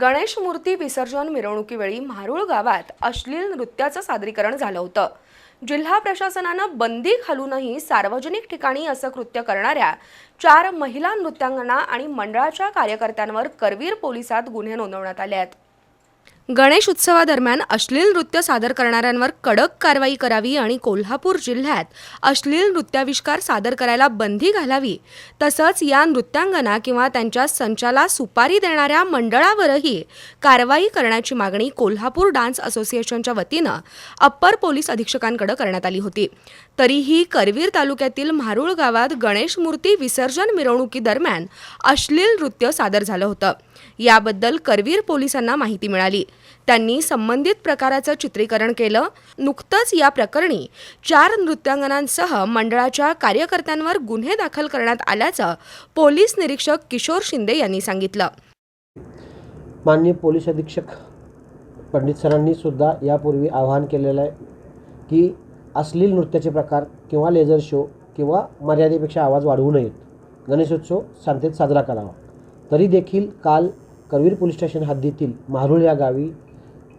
गणेश मूर्ती विसर्जन मिरवणुकीवेळी म्हारुळ गावात अश्लील नृत्याचं सादरीकरण झालं होतं. जिल्हा प्रशासनानं बंदी घालूनही सार्वजनिक ठिकाणी असं कृत्य करणाऱ्या चार महिला नृत्यांगना आणि मंडळाच्या कार्यकर्त्यांवर करवीर पोलिसात गुन्हे नोंदवण्यात आले आहेत. गणेश उत्सवादरम्यान अश्लील नृत्य सादर करणाऱ्यांवर कडक कारवाई करावी आणि कोल्हापूर जिल्ह्यात अश्लील नृत्याविष्कार सादर करायला बंदी घालावी. तसंच या नृत्यांगना किंवा त्यांच्या संचाला सुपारी देणाऱ्या मंडळावरही कारवाई करण्याची मागणी कोल्हापूर डान्स असोसिएशनच्या वतीनं अप्पर पोलीस अधीक्षकांकडे करण्यात आली होती. तरीही करवीर तालुक्यातील म्हारुळ गावात गणेश मूर्ती विसर्जन मिरवणुकीदरम्यान अश्लील नृत्य सादर झालं होतं. याबद्दल करवीर पोलिसांना माहिती मिळाली. त्यांनी संबंधित प्रकाराचं चित्रीकरण केलं. नुकतंच या प्रकरणी चार नृत्यांगनांसह मंडळाच्या कार्यकर्त्यांवर गुन्हे दाखल करण्यात आल्याचं पोलीस निरीक्षक किशोर शिंदे यांनी सांगितलं. माननीय पोलीस अधीक्षक पंडित सरांनी सुद्धा यापूर्वी आवाहन केलेलं आहे की अश्लील नृत्याचे प्रकार किंवा लेझर शो किंवा मर्यादेपेक्षा आवाज वाढवू नयेत. गणेशोत्सव शांततेत साजरा करावा. तरी देखील काल करवीर पोलीस स्टेशन हद्दीतील मारुळ या गावी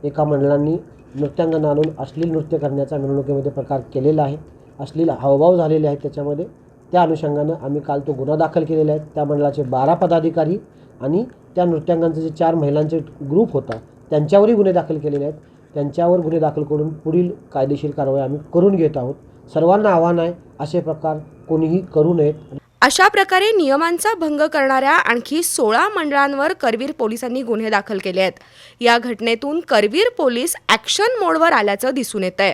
एका मंडळांनी नृत्यांगना आणून अश्लील नृत्य करण्याचा मिरवणुकीमध्ये प्रकार केलेला आहे. अश्लील हावभाव झालेले आहेत त्याच्यामध्ये. त्या अनुषंगानं आम्ही काल तो गुन्हा दाखल केलेला आहे. त्या मंडळाचे बारा पदाधिकारी आणि त्या नृत्यांगांचे जे चार महिलांचे ग्रुप होता त्यांच्यावरही गुन्हे दाखल केलेले आहेत. त्यांच्यावर गुन्हे दाखल करून पुढील कायदेशीर कारवाई आम्ही करून घेत आहोत. सर्वांना आव्हान आहे असे प्रकार कोणीही करू नयेत. अशा प्रकारे नियमांचा भंग करणाऱ्या आणखी सोळा मंडळांवर करवीर पोलिसांनी गुन्हे दाखल केले आहेत. या घटनेतून करवीर पोलीस ॲक्शन मोडवर आल्याचं दिसून येत आहे